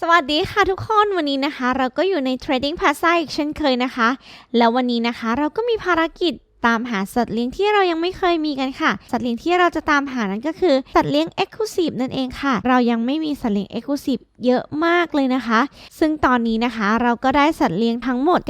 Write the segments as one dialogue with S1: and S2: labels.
S1: สวัสดีค่ะทุกคนวันนี้นะคะ เราก็อยู่ใน Trading Plaza อีกเช่นเคยนะคะ แล้ววันนี้นะคะเราก็มีภารกิจ ตามหาสัตว์เลี้ยงที่เรายังไม่เคยมีกันค่ะ สัตว์เลี้ยงที่เราจะตามหานั้นก็คือสัตว์เลี้ยง Exclusive นั่นเองค่ะ เรายังไม่มีสัตว์เลี้ยง Exclusive เยอะมากเลยนะคะ ซึ่งตอนนี้นะคะเราก็ได้สัตว์เลี้ยงทั้งหมด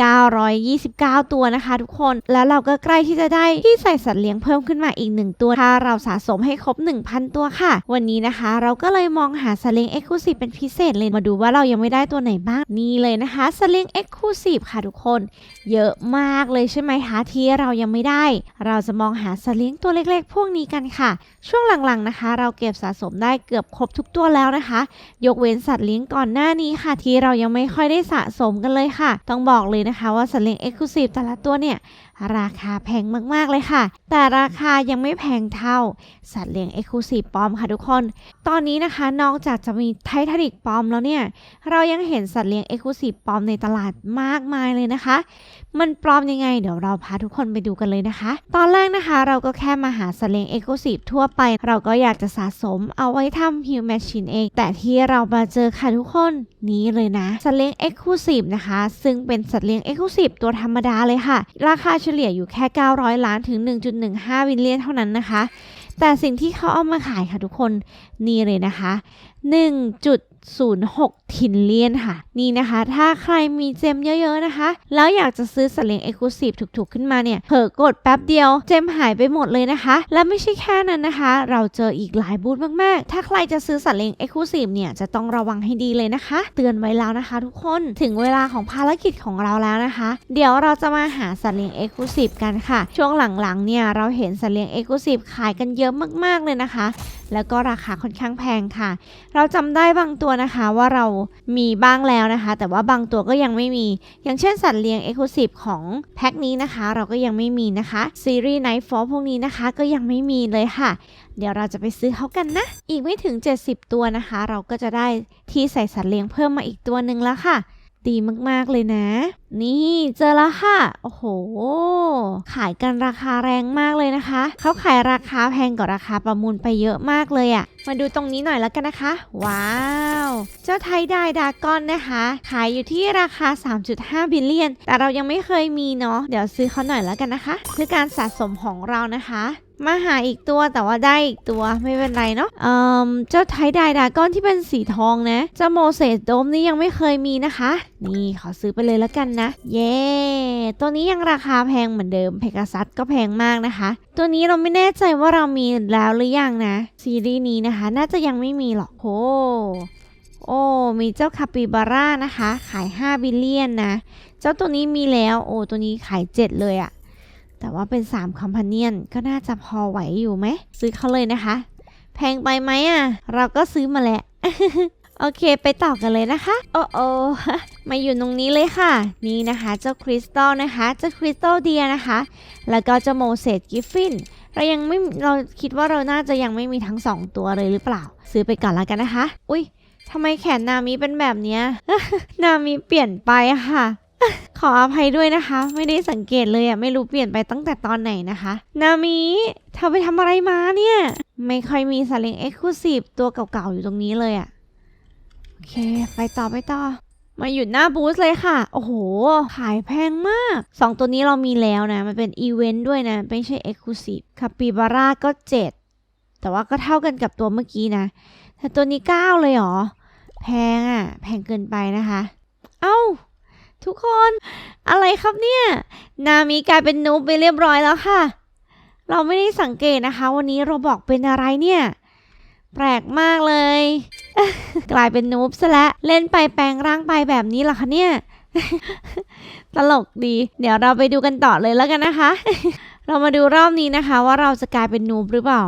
S1: 929 ตัวนะคะ ทุกคน แล้วเราก็ใกล้ที่จะได้ที่ใส่สัตว์เลี้ยงเพิ่มขึ้นมาอีก 1 ตัว ถ้าเราสะสมให้ครบ 1,000 ตัวค่ะ วันนี้นะคะ เราก็เลยมองหาสัตว์เลี้ยง Exclusive เป็นพิเศษเลยมาดูว่าเรายังไม่ได้ตัวไหนบ้างนี่เลยนะคะสัตว์เลี้ยง Exclusive ค่ะทุกคน เยอะมากเลยใช่ไหมคะที่เรายังไม่ได้ เราจะมองหาสัตว์เลี้ยงตัวเล็กๆ พวกนี้กันค่ะ ช่วงหลังๆนะคะ เราเก็บสะสมได้เกือบครบทุกตัวแล้วนะคะ ยกเว้นสัตว์เลี้ยงก่อนหน้านี้ค่ะ ที่เรายังไม่ค่อยได้สะสมกันเลยค่ะ ต้องบอกเลยนะคะว่าสัตว์เลี้ยง Exclusive แต่ละตัวเนี่ย ราคาแพงมากๆเลยค่ะ แต่ราคายังไม่แพงเท่า สัตว์เลี้ยง Exclusive ปลอมค่ะทุกคน ตอนนี้นะคะนอกจากจะมีไททานิกปลอมแล้วเนี่ย เรายังเห็นสัตว์เลี้ยง Exclusive ปลอมในตลาดมากมายเลยนะคะ มันปลอมยังไง เดี๋ยวเราพาทุกคนไปดูกันเลยนะคะ ตอนแรกนะคะ เราก็แค่มาหาสัตว์เลี้ยง Exclusive ทั่วไป เราก็อยากจะสะสมเอาไว้ทำ Heal Machine เอง แต่ที่เรามาเจอค่ะทุกคนนี้เลยนะสัตว์เลี้ยง Exclusive นะคะ ซึ่งเป็นสัตว์เลี้ยง Exclusive ตัวธรรมดาเลยค่ะ ราคาฉลี่ยอยู่แค่ 900 ล้านถึง 1.15บิลเลียนเท่านั้นนะคะ แต่สิ่งที่เขาเอามาขายค่ะทุกคนนี่เลยนะคะ 1.06ทินเลียนค่ะ นี่นะคะ ถ้าใครมีเจมเยอะๆนะคะ แล้วอยากจะซื้อสัตว์เลี้ยง Exclusive ถูกๆขึ้นมาเนี่ยเผลอกดแป๊บเดียว เจมหายไปหมดเลยนะคะ และไม่ใช่แค่นั้นนะคะ เราเจออีกหลายบูธมากๆ ถ้าใครจะซื้อสัตว์เลี้ยง Exclusive เนี่ยจะต้องระวังให้ดีเลยนะคะ เตือนไว้แล้วนะคะ ทุกคนถึงเวลาของภารกิจของเราแล้วนะคะ เดี๋ยวเราจะมาหาสัตว์เลี้ยง Exclusive กันค่ะ ช่วงหลังๆเนี่ยเราเห็นสัตว์เลี้ยง Exclusive ขายกันเยอะมากๆเลยนะคะ แล้วก็ราคาค่อนข้างแพงค่ะ เราจำได้บางตัวนะคะว่าเรามีบ้างแล้วนะคะ แต่ว่าบางตัวก็ยังไม่มี อย่างเช่นสัตว์เลี้ยง Exclusive ของแพ็คนี้นะคะ เราก็ยังไม่มีนะคะซีรีส์ Nightfall พวกนี้นะคะก็ยังไม่มีเลยค่ะ เดี๋ยวเราจะไปซื้อเขากันนะ อีกไม่ถึง 70 ตัวนะคะ เราก็จะได้ที่ใส่สัตว์เลี้ยงเพิ่มมาอีกตัวหนึ่งแล้วค่ะ ดีมากๆเลยนะ นี่เจอแล้วค่ะ โอ้โห ขายกันราคาแรงมากเลยนะคะ เขาขายราคาแพงกว่าราคาประมูลไปเยอะมากเลยอะมาดูตรงนี้หน่อยแล้วกันนะคะ ว้าว เจ้าไทยได้ดากอนนะคะ ขายอยู่ที่ราคา 3.5 บิลเลียน แต่เรายังไม่เคยมีเนาะ เดี๋ยวซื้อเขาหน่อยแล้วกันนะคะเพื่อการสะสมของเรานะคะ มาหาอีกตัวแต่ว่าได้อีกตัวไม่เป็นไรเนาะเอ่อเจ้าไทไดดาก้อนที่เป็นสีทองนะเจ้าโมเสสโดมนี่ยังไม่เคยมีนะคะ นี่ขอซื้อไปเลยแล้วกันนะ เย้ตัวนี้ยังราคาแพงเหมือนเดิมเพกาซัสก็แพงมากนะคะ ตัวนี้เราไม่แน่ใจว่าเรามีแล้วหรือยังนะ ซีรีส์นี้นะคะ น่าจะยังไม่มีหรอกโหโอ้ มีเจ้าคาปิบาร่านะคะ ขาย 5 บิลเลียนนะ เจ้าตัวนี้มีแล้ว โอ้ ตัวนี้ขาย 7 เลยอะ แต่ว่าเป็น3คอมพาเนียนก็น่าจะพอไหวอยู่ไหม ซื้อเขาเลยนะคะ แพงไปไหมอะ เราก็ซื้อมาแหละ โอเคไปต่อกันเลยนะคะ โอ้โอมาอยู่ตรงนี้เลยค่ะ นี่นะคะเจ้าคริสตัลนะคะเจ้าคริสตัลเดียนะคะ แล้วก็เจ้าโมเสสกิฟฟินเรายังไม่เราคิดว่าเราน่าจะยังไม่มีทั้งสองตัวเลยหรือเปล่า ซื้อไปก่อนแล้วกันนะคะ อุ้ยทำไมแขนนามิเป็นแบบนี้ นามิเปลี่ยนไปค่ะ ขออภัยด้วยนะคะ ไม่ได้สังเกตเลยอะไม่รู้เปลี่ยนไปตั้งแต่ตอนไหนนะคะ นามิเธอไปทำอะไรมาเนี่ย ไม่ค่อยมีสัตว์เลี้ยงเอ็กซ์คลูซีฟตัวเก่าๆอยู่ตรงนี้เลยอะโอเค ไปต่อไปต่อ มาหยุดหน้าบูธเลยค่ะ โอ้โห ขายแพงมาก 2 ตัวนี้เรามีแล้วนะ มันเป็นอีเวนต์ด้วยนะ ไม่ใช่เอ็กซ์คลูซีฟคาปิบาร่าก็ 7 แต่ว่าก็เท่ากันกับตัวเมื่อกี้นะ แต่ตัวนี้ 9 เลยเหรอ แพงอะ แพงเกินไปนะคะ เอ้า ทุกคนอะไรครับเนี่ย นามิกลายเป็นนูบไปเรียบร้อยแล้วค่ะ เราไม่ได้สังเกตนะคะ วันนี้เราบอกเป็นอะไรเนี่ย แปลกมากเลย กลายเป็นนูบซะแล้วเล่นไปแปลงร่างไปแบบนี้เหรอคะเนี่ย ตลกดี เดี๋ยวเราไปดูกันต่อเลยแล้วกันนะคะ เรามาดูรอบนี้นะคะ ว่าเราจะกลายเป็นนูบหรือเปล่า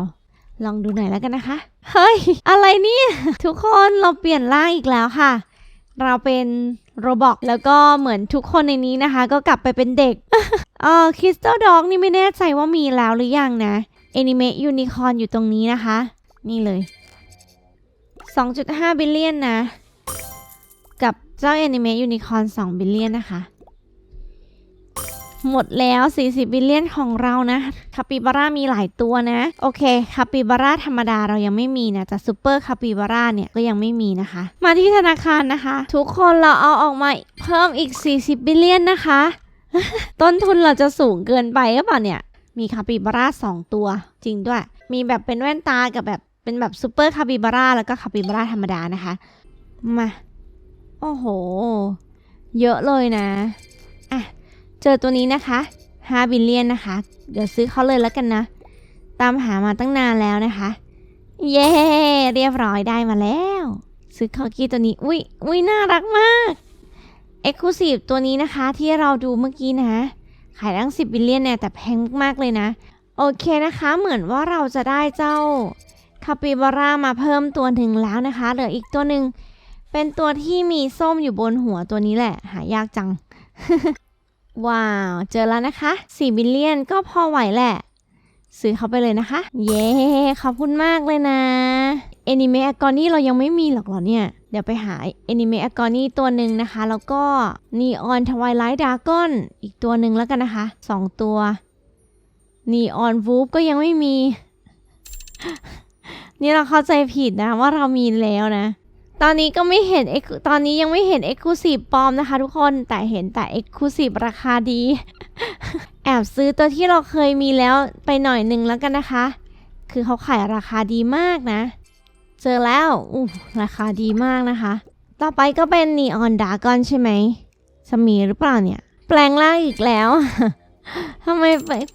S1: ลองดูหน่อยแล้วกันนะคะ เฮ้ย อะไรเนี่ย ทุกคนเราเปลี่ยนร่างอีกแล้วค่ะ เราเป็น โรบอกแล้วก็เหมือนทุกคนในนี้นะคะ ก็กลับไปเป็นเด็กเออคริสตัลด็อกนี่ไม่แน่ใจว่ามีแล้วหรือยังนะแอนิเมะยูนิคอร์นอยู่ตรงนี้นะคะ นี่เลย 2.5 บิลเลียนนะ กับเจ้าแอนิเมะยูนิคอร์น2บิลเลียนนะคะ หมดแล้ว 40บิลเลียนของเรานะคาปิบาร่ามีหลายตัวนะ โอเคคาปิบาร่าธรรมดาเรายังไม่มีนะแต่ซูเปอร์คาปิบาร่าเนี่ยก็ยังไม่มีนะคะ มาที่ธนาคารนะคะ ทุกคนเราเอาออกมาเพิ่มอีก 40บิลเลียนนะคะ ต้นทุนเราจะสูงเกินไปหรือเปล่าเนี่ย มีคาปิบาร่าสองตัว จริงด้วย มีแบบเป็นแว่นตากับแบบเป็นแบบซูเปอร์คาปิบาร่าแล้วก็คาปิบาร่าธรรมดานะคะ มา โอ้โห เยอะเลยนะ อะ เจอตัวนี้นะคะ5บิลเลียนนะคะ เดี๋ยวซื้อเขาเลยแล้วกันนะ ตามหามาตั้งนานแล้วนะคะ เย้ เรียบร้อยได้มาแล้ว ซื้อคอกี้ตัวนี้ อุ้ยอุ้ยน่ารักมาก e x c l u s i v e ตัวนี้นะคะที่เราดูเมื่อกี้นะ ขายตั้ง 10บิลเลียนเนี่ยแต่แพงมากๆเลยนะ โอเคนะคะ เหมือนว่าเราจะได้เจ้าคาปิบาร่ามาเพิ่มตัวหนึ่งแล้วนะคะ เหลืออีกตัวหนึ่งเป็นตัวที่มีส้มอยู่บนหัวตัวนี้แหละ หายากจัง ว้าว เจอแล้วนะคะ4บิลเลียนก็พอไหวแหละ ซื้อเขาไปเลยนะคะ เย้ ขอบคุณมากเลยนะ a n i m e a g o n y เรายังไม่มีหรอกหรอเนี่ย เดี๋ยวไปหา a n i m e a g o n y ตัวหนึ่งนะคะ แล้วก็ Neon Twilight Dragon อีกตัวหนึ่งแล้วกันนะคะ2ตัว Neon Wolf ก็ยังไม่มี นี่เราเข้าใจผิดนะว่าเรามีแล้วนะ ตอนนี้ก็ไม่เห็น Ex- ตอนนี้ยังไม่เห็น Exclusive ปลอมนะคะทุกคนแต่เห็นแต่ Exclusive ราคาดี แอบซื้อตัวที่เราเคยมีแล้วไปหน่อยหนึ่งแล้วกันนะคะ คือเขาขายราคาดีมากนะ เจอแล้วอู้ราคาดีมากนะคะ ต่อไปก็เป็น Neon Dragon ใช่ไหมสมีหรือเปล่าเนี่ย แปลงร่างอีกแล้วทำไม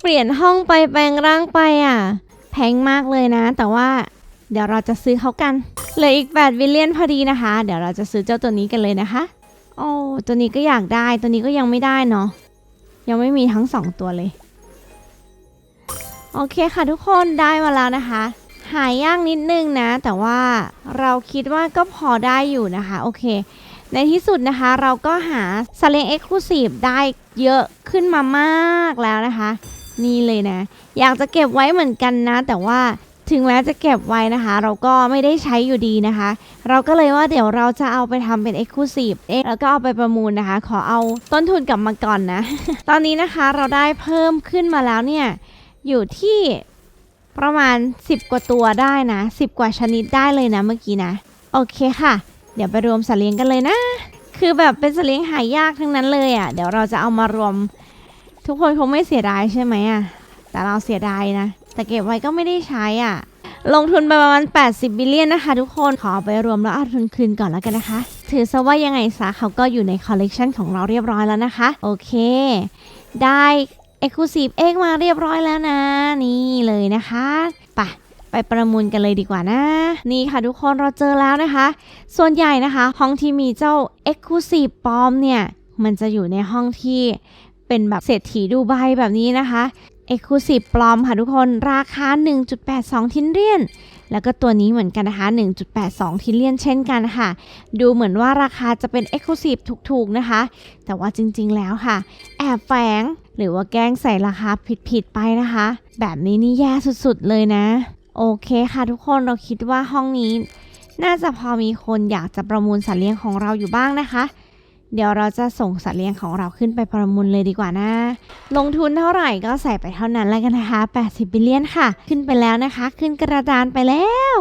S1: เปลี่ยนห้องไปแปลงร่างไปอะ แพงมากเลยนะ แต่ว่าเดี๋ยวเราจะซื้อเขากัน เหลืออีก8วิลเลียนพอดีนะคะ เดี๋ยวเราจะซื้อเจ้าตัวนี้กันเลยนะคะ โอ้ตัวนี้ก็อยากได้ตัวนี้ก็ยังไม่ได้เนาะยังไม่มีทั้งสองตัวเลย โอเคค่ะทุกคนได้มาแล้วนะคะ หายยากนิดนึงนะ แต่ว่าเราคิดว่าก็พอได้อยู่นะคะ โอเค ในที่สุดนะคะเราก็หาสเลงเอ็กซ์คลูซีฟได้เยอะขึ้นมามากแล้วนะคะ นี่เลยนะ อยากจะเก็บไว้เหมือนกันนะ แต่ว่า ถึงแม้จะเก็บไว้นะคะ เราก็ไม่ได้ใช้อยู่ดีนะคะ เราก็เลยว่าเดี๋ยวเราจะเอาไปทำเป็น Exclusive เอ๊ะแล้วก็เอาไปประมูลนะคะ ขอเอาต้นทุนกลับมาก่อนนะ ตอนนี้นะคะเราได้เพิ่มขึ้นมาแล้วเนี่ย อยู่ที่ประมาณ 10 กว่าตัวได้นะ 10 กว่าชนิดได้เลยนะเมื่อกี้นะ โอเคค่ะ เดี๋ยวไปรวมสัตว์เลี้ยงกันเลยนะ คือแบบเป็นสัตว์เลี้ยงหายากทั้งนั้นเลยอะ่ะ เดี๋ยวเราจะเอามารวม ทุกคนคงไม่เสียดายใช่ไหมอะ่ะ แต่เราเสียดายนะ แต่เก็บไว้ก็ไม่ได้ใช้อะ ลงทุนไปประมาณ 80 บิลเลียนนะคะทุกคน ขอไปรวมแล้วเอาทุนคืนก่อนแล้วกันนะคะ ถือซะว่ายังไงซะเขาก็อยู่ในคอลเลกชันของเราเรียบร้อยแล้วนะคะ โอเค ได้ Exclusive X มาเรียบร้อยแล้วนะ นี่เลยนะคะไปไปประมูลกันเลยดีกว่านะ นี่ค่ะทุกคนเราเจอแล้วนะคะ ส่วนใหญ่นะคะห้องที่มีเจ้า Exclusive ปลอมเนี่ย มันจะอยู่ในห้องที่เป็นแบบเศรษฐีดูไบแบบนี้นะคะ Exclusive ปลอมค่ะทุกคนราคา 1.82 ทินเรียน แล้วก็ตัวนี้เหมือนกันนะคะ 1.82 ทินเลียนเช่นกันค่ะ ดูเหมือนว่าราคาจะเป็น Exclusive ถูกๆนะคะ แต่ว่าจริงๆแล้วค่ะ แอบแฝงหรือว่าแกล้งใส่ราคาผิดๆไปนะคะ แบบนี้นี่แย่สุดๆเลยนะ โอเคค่ะทุกคนเราคิดว่าห้องนี้ น่าจะพอมีคนอยากจะประมูลสัตว์เลี้ยงของเราอยู่บ้างนะคะ เดี๋ยวเราจะส่งสัตว์เลี้ยงของเราขึ้นไปประมูลเลยดีกว่านะ ลงทุนเท่าไหร่ก็ใส่ไปเท่านั้นแล้วกันนะคะ 80 บิลเลียนค่ะ ขึ้นไปแล้วนะคะ ขึ้นกระดานไปแล้ว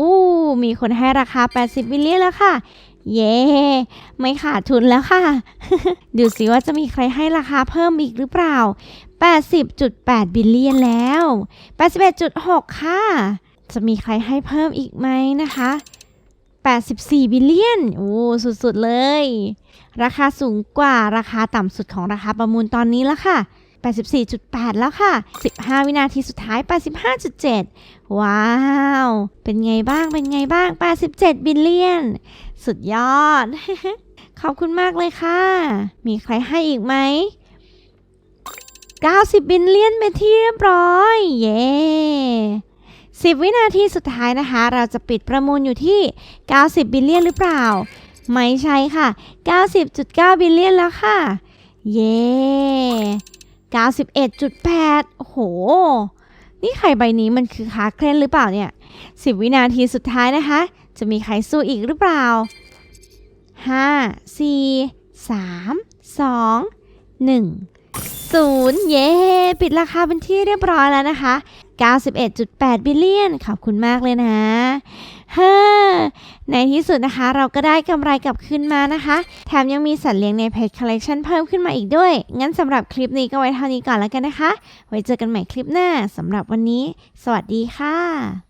S1: อู้ มีคนให้ราคา 80 บิลเลียนแล้วค่ะ เย้ ไม่ขาดทุนแล้วค่ะ ดูสิว่าจะมีใครให้ราคาเพิ่มอีกหรือเปล่า 80.8 บิลเลียนแล้ว 81.6 ค่ะ จะมีใครให้เพิ่มอีกไหมนะคะ 84 บิลเลียน โอ้ สุดๆ เลย ราคาสูงกว่าราคาต่ำสุดของราคาประมูลตอนนี้แล้วค่ะ 84.8 แล้วค่ะ 15 วินาทีสุดท้าย 85.7 ว้าว เป็นไงบ้าง เป็นไงบ้าง 87 บิลเลียน สุดยอด ขอบคุณมากเลยค่ะ มีใครให้อีกไหม 90 บิลเลียนเป็นที่เรียบร้อย เย้ 10 วินาทีสุดท้ายนะคะ เราจะปิดประมูลอยู่ที่ 90 บิลเลียนหรือเปล่า ไม่ใช่ค่ะ 90.9 บิลเลียนแล้วค่ะ เย้91.8 โอ้โห นี่ไข่ใบนี้มันคือขาเคลนหรือเปล่าเนี่ย 10 วินาทีสุดท้ายนะคะ จะมีใครสู้อีกหรือเปล่า 5 4 3 2 1 0 เย้ ปิดราคาเป็นที่เรียบร้อยแล้วนะคะ 91.8 บิลเลียน ขอบคุณมากเลยนะฮ้อในที่สุดนะคะเราก็ได้กำไรกลับคืนมานะคะ แถมยังมีสัตว์เลี้ยงในเพจ collection เพิ่มขึ้นมาอีกด้วย งั้นสำหรับคลิปนี้ก็ไว้เท่านี้ก่อนแล้วกันนะคะ ไว้เจอกันใหม่คลิปหน้าสำหรับวันนี้ สวัสดีค่ะ